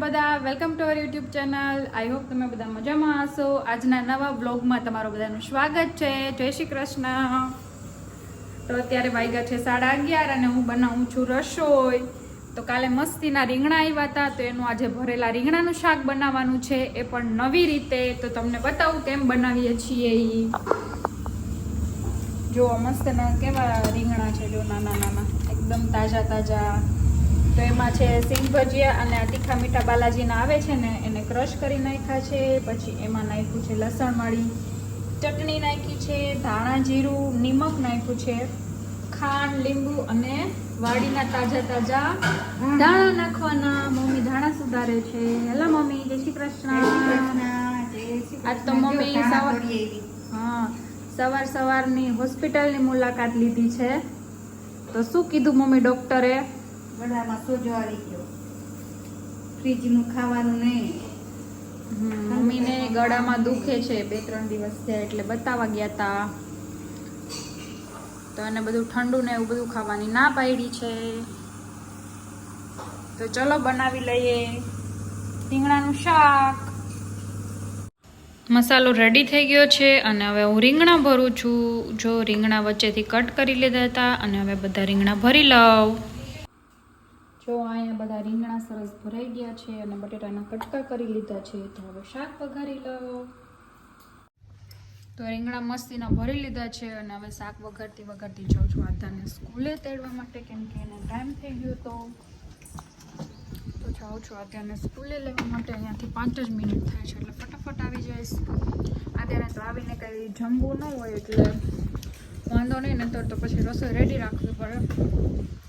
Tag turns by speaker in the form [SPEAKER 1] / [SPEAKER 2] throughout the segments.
[SPEAKER 1] બધા welcome to our YouTube channel I hope તમે બધા મજામાં હશો. આજના નવા બ્લોગમાં તમારું બધાનું સ્વાગત છે. જય શ્રી કૃષ્ણ. તો અત્યારે વાગ્યા છે સાડા અગિયાર અને હું બનાવું છું રસોઈ. તો કાલે મસ્તીના રીંગણા આવ્યા હતા, તો એનું આજે ભરેલા રીંગણાનું શાક બનાવવાનું છે. એ પણ નવી રીતે, તો તમને બતાવું કેમ બનાવીએ છીએ ઈ. જો મસ્ત ના કેવા રીંગણા છે, જો નાના નાના એકદમ તાજા તાજા તો એમાં છે સિંગ ભજીયા અને આ તીખા મીઠા બાલાજીના આવે છે ને એને ક્રશ કરી નાખ્યા છે. પછી એમાં નાખ્યું છે લસણવાળી ચટણી નાખી છે ધાણા જીરું નિમક નાખ્યું છે ખાંડ લીંબુ અને વાડીના તાજા તાજા ધાણા નાખવાના. મમ્મી ધાણા સુધારે છે. હેલો મમ્મી જય શ્રી કૃષ્ણ. આજ તો મમ્મી સવાર હા સવાર સવારની હોસ્પિટલની મુલાકાત લીધી છે. તો શું કીધું મમ્મી ડોક્ટરે?
[SPEAKER 2] ગળામાં સોજો આવી ગયો. ફ્રીજનું ખાવાનું નહીં
[SPEAKER 1] મમ્મીને ગળામાં દુખે છે બે ત્રણ દિવસ થયા એટલે બતાવા ગયા હતા તો એને બધું ઠંડુ ને એવું બધું ખાવાની ના પાડી છે. તો ચલો બનાવી લઈએ રીંગણાનું શાક. મસાલો રેડી થઈ ગયો છે અને હવે હું રીંગણા ભરું છું. જો રીંગણા વચ્ચેથી કટ કરી લીધા હતા અને હવે બધા રીંગણા ભરી લઉં. જો અહીંયા બધા રીંગણા સરસ ભરાઈ ગયા છે અને બટેટાના કટકા કરી લીધા છે, તો હવે શાક વઘારી લો. તો રીંગણા મસ્તીના ભરી લીધા છે અને હવે શાક વઘારતી વઘારતી જાઉં છું. આધાને સ્કૂલે તેડવા માટે કેમ કે એને ટાઈમ થઈ ગયો તો તો જાઉં છું આધાને સ્કૂલે લેવા માટે. અહીંયાથી પાંચ જ મિનિટ થાય છે એટલે ફટાફટ આવી જઈશ. આધાને તો આવીને કંઈ જમવું ન હોય એટલે વાંધો નહીં, નહીતર તો પછી રસોઈ રેડી રાખવી પડે.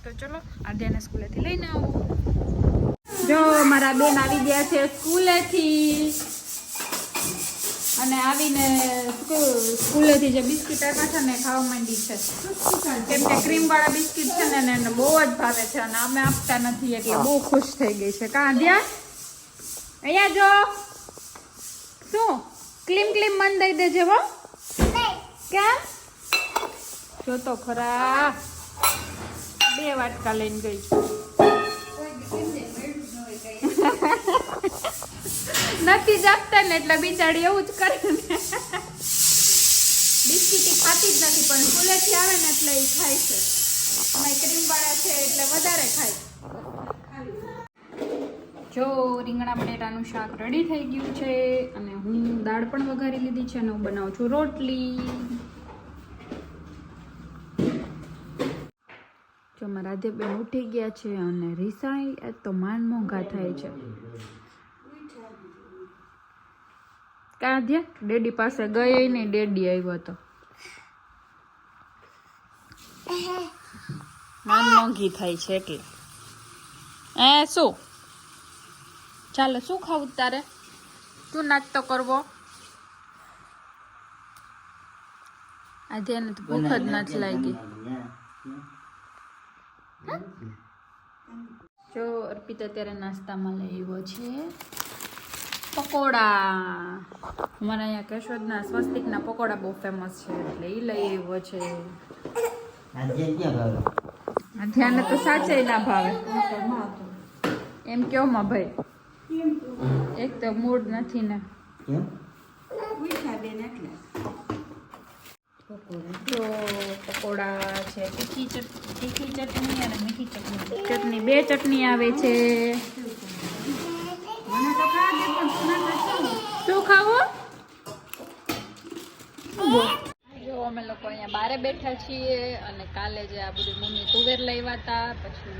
[SPEAKER 1] તો ચલો આદ્યાને સ્કૂલેથી લઈને આવું. જો મારા બેન આવી ગયા છે સ્કૂલેથી. અને આવીને સ્કૂલેથી જે બિસ્કિટ આપ્યા છે ને ખાવા માંડી છે. કેમ કે ક્રીમવાળા બિસ્કિટ છે ને એને બહુ જ ભાવે છે અને અમે આપતા નથી એટલે બહુ ખુશ થઈ ગઈ છે. કા આદ્યા? અહીંયા જો. શું? ક્લીમ ક્લીમ મન દઈ દેજે હો. કેમ? જો તો ખરા. બે વાટકા લઈને ગઈ નથી જ આપતા ને એટલે બિચારી એવું જ કરે ને. બિસ્કિટ ખાતી જ નથી, પણ સ્કૂલેથી આવે ને એટલે એ ખાય છે. અમે ક્રીમ વાળા છે એટલે વધારે ખાય. જો, રીંગણા બટેટાનું શાક રેડી થઈ ગયું છે અને હું દાળ પણ વઘારી લીધી છે અને હું બનાવું છું રોટલી. મારા રાધેબેન ઉઠી ગયા છે અને રીસાઈ તો માન મોંઘા થાય છે. કાં ધ્યા? ડેડી પાસે ગઈ નહીં, ડેડી આવ્યો હતો માન મોંઘી થાય છે એટલે. એ શું? ચાલો, શું ખાવું તારે? શું નાસ્તો કરવો? આધ્યાને તો ભૂખ જ નથી લાગી. જો અર્પિત અત્યારે નાસ્તામાં લઈ આવ્યો છે. પકોડા. અમારા અહીંયા કેશોદના સ્વસ્તિકના પકોડા બહુ ફેમસ છે એટલે એ લઈ આવ્યો છે. ધ્યાન તો સાચે ના ભાવે. એમ કયો માં ભાઈ? એક તો મૂડ નથી ને. જો પકોડા છે તીખી તીખી ચટણી અને મીઠી ચટણી. ચટણી બે ચટણી આવે છે. શું ખાવું? જો અમે લોકો અહીંયા બારે બેઠા છીએ અને કાલે જે આ બધું મમ્મી તુવેર લાવ્યા હતા પછી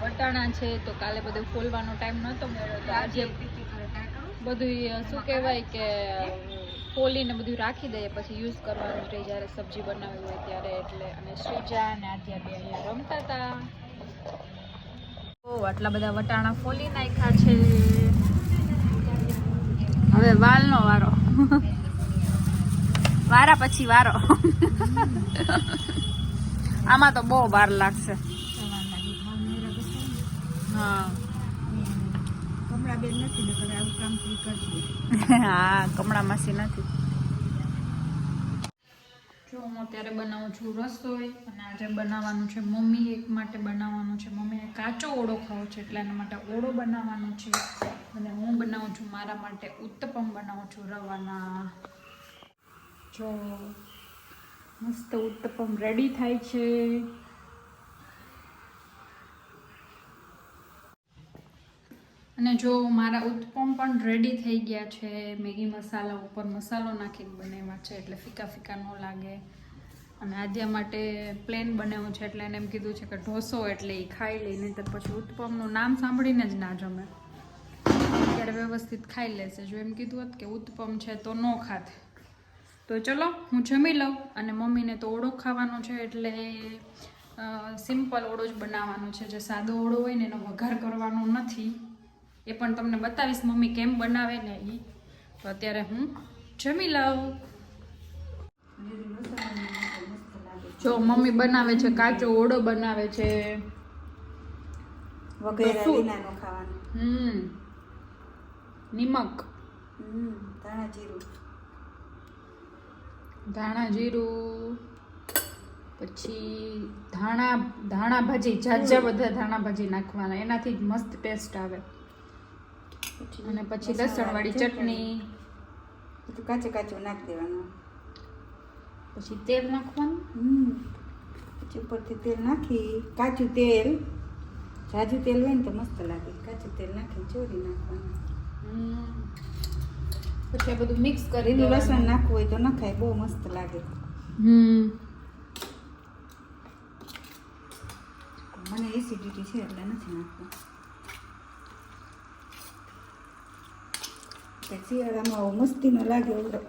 [SPEAKER 1] વટાણા છે તો કાલે બધું ફોલવાનો ટાઈમ નહોતો મળ્યો. તો આજે બધું શું કહેવાય કે ફોલીને બધું રાખી દઈએ પછી યુઝ કરવાનું રહે. જ્યારે સબ્જી બનાવી હોય ત્યારે એટલે અને શ્રીજા અને આધ્યા બે અહીંયા રમતા હતા ઓ આટલા બધા વટાણા ફોલી નાખ્યા છે. હવે વાલનો વારો. વારા પછી વારો. આમાં તો બહુ વાર લાગશે. હા.
[SPEAKER 2] કમળાબેન નથી ને કરે આવું કામ
[SPEAKER 1] હા કમળા માસી નથી. જો હું અત્યારે બનાવું છું રસોઈ અને આજે બનાવવાનું છે મમ્મી એક માટે બનાવવાનું છે. મમ્મીને કાચો ઓળો ખાવો છે એટલે એના માટે ઓળો બનાવવાનો છે. અને હું બનાવું છું મારા માટે ઉત્તપમ બનાવું છું રવાના. જો મસ્ત ઉત્તપમ રેડી થાય છે. અને જો મારા ઉત્પમ પણ રેડી થઈ ગયા છે, મેગી મસાલા ઉપર મસાલો નાખીને બનાવ્યા છે, એટલે ફીકા ફીકા ન લાગે. અને આદ્યા માટે પ્લેન બનાવ્યું છે, એટલે એને એમ કીધું છે કે ઢોસો એટલે એ ખાઈ લે નહીં પછી ઉત્પમનું નામ સાંભળીને જ ના જમે. ત્યારે વ્યવસ્થિત ખાઈ લેશે જો એમ કીધું હોત કે ઉત્પમ છે તો ન ખાતે. તો ચલો, હું જમી લઉં અને મમ્મીને તો ઓળો ખાવાનો છે, એટલે સિમ્પલ ઓળો જ બનાવવાનો છે. જે સાદો ઓળો હોય ને એનો વઘાર કરવાનો નથી. એ પણ તમને બતાવીશ મમ્મી કેમ બનાવે ને એ તો અત્યારે હું જમી લઉં. જો મમ્મી બનાવે છે કાચો ઓળો બનાવે છે.
[SPEAKER 2] વગેરે વિનાનો ખાવાનો.
[SPEAKER 1] હમ. નિમક.
[SPEAKER 2] હમ ધાણા જીરું.
[SPEAKER 1] ધાણા જીરું પછી ધાણા ધાણા ભાજી ઝાઝા બધા ધાણા ભાજી નાખવાના. એનાથી જ મસ્ત ટેસ્ટ આવે. અને પછી લસણવાળી ચટણી.
[SPEAKER 2] બધું કાચે કાચું નાખી દેવાનું.
[SPEAKER 1] પછી તેલ નાખવાનું?
[SPEAKER 2] પછી ઉપરથી તેલ નાખી કાચું તેલ. જાજુ તેલ હોય ને તો મસ્ત લાગે. કાચું તેલ નાખી ચોરી નાખવાનું.
[SPEAKER 1] પછી આ બધું મિક્સ કરી
[SPEAKER 2] લસણ નાખવું હોય તો નખાય બહુ મસ્ત લાગે.
[SPEAKER 1] હમ.
[SPEAKER 2] મને એસિડિટી છે એટલે નથી નાખવું શિયાળામાં આવો મસ્તીનો લાગે ઓરો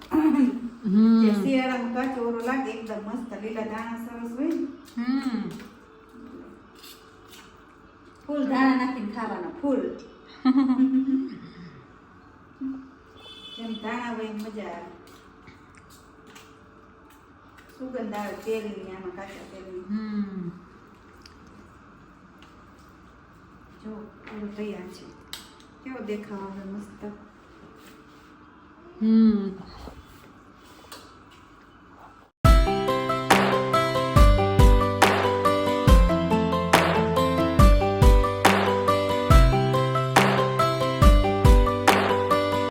[SPEAKER 2] શિયાળામાં કાચો ઓરો લાગે એકદમ મસ્ત લીલા દાણા સરસ હોય
[SPEAKER 1] હમ.
[SPEAKER 2] ફૂલ દાણા નાખીને ખાવાના ફૂલ. જેમ દાણા હોય મજા આવે. સુગંધ આવે તેલની આમાં કાચા તેલની.
[SPEAKER 1] હમ.
[SPEAKER 2] જો તૈયાર છે. કેવો દેખાવ મસ્ત.
[SPEAKER 1] હમ